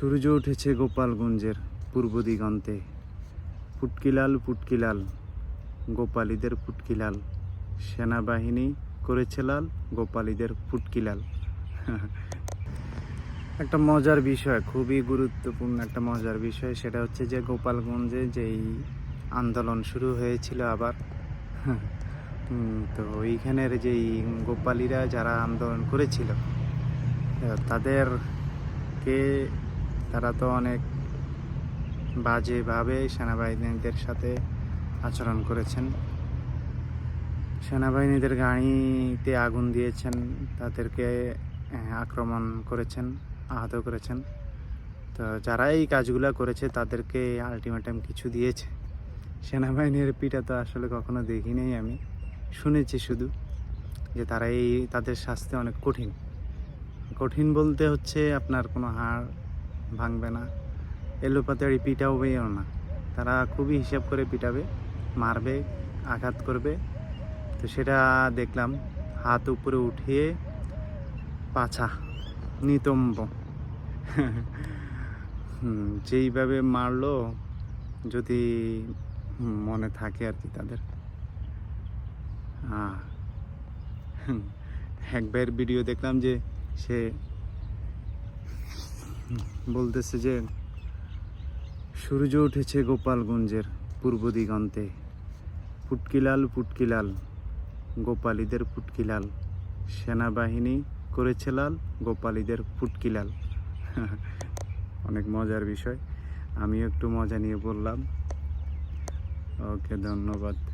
সূর্য উঠেছে গোপালগঞ্জের পূর্ব দিগন্তে। পুটকিলাল পুটকিলাল গোপালীদের পুটকিলাল সেনাবাহিনী করেছে লাল, গোপালীদের পুটকিলাল একটা মজার বিষয়, খুবই গুরুত্বপূর্ণ একটা মজার বিষয়, সেটা হচ্ছে যে গোপালগঞ্জে যেই আন্দোলন শুরু হয়েছিল আবার তো ওইখানের যেই গোপালীরা যারা আন্দোলন করেছিল, তাদেরকে তারা তো অনেক বাজেভাবে সেনাবাহিনীদের সাথে আচরণ করেছেন। সেনাবাহিনীদের গাড়িতে আগুন দিয়েছেন, তাদেরকে আক্রমণ করেছেন, আহত করেছেন। তো যারা এই কাজগুলো করেছে, তাদেরকে আলটিমেটাম কিছু দিয়েছে। সেনাবাহিনীর পিঠা তো আসলে কখনো দেখিনি আমি, শুনেছি শুধু যে তারা এই, তাদের শাস্তি অনেক কঠিন। কঠিন বলতে হচ্ছে আপনার কোনো হাড় ভাঙবে না। এলোপাতাড়ি পিটাবেও না। তারা খুবই হিসাব করে পিটাবে, মারবে, আঘাত করবে। তো সেটা দেখলাম, হাত উপরে উঠিয়ে পাছা, নিতম্ব। যেইভাবে মারলো, যদি মনে থাকে আর কি তাদের। এক ভাইয়ের ভিডিও দেখলাম যে সে বলতেছে যে, সূর্য উঠেছে গোপালগঞ্জের পূর্ব দিগন্তে। পুটকিলাল পুটকিলাল গোপালীদের পুটকিলাল সেনাবাহিনী করেছে লাল, গোপালীদের পুটকিলাল অনেক মজার বিষয়। আমিও একটু মজা নিয়ে বললাম। ওকে, ধন্যবাদ।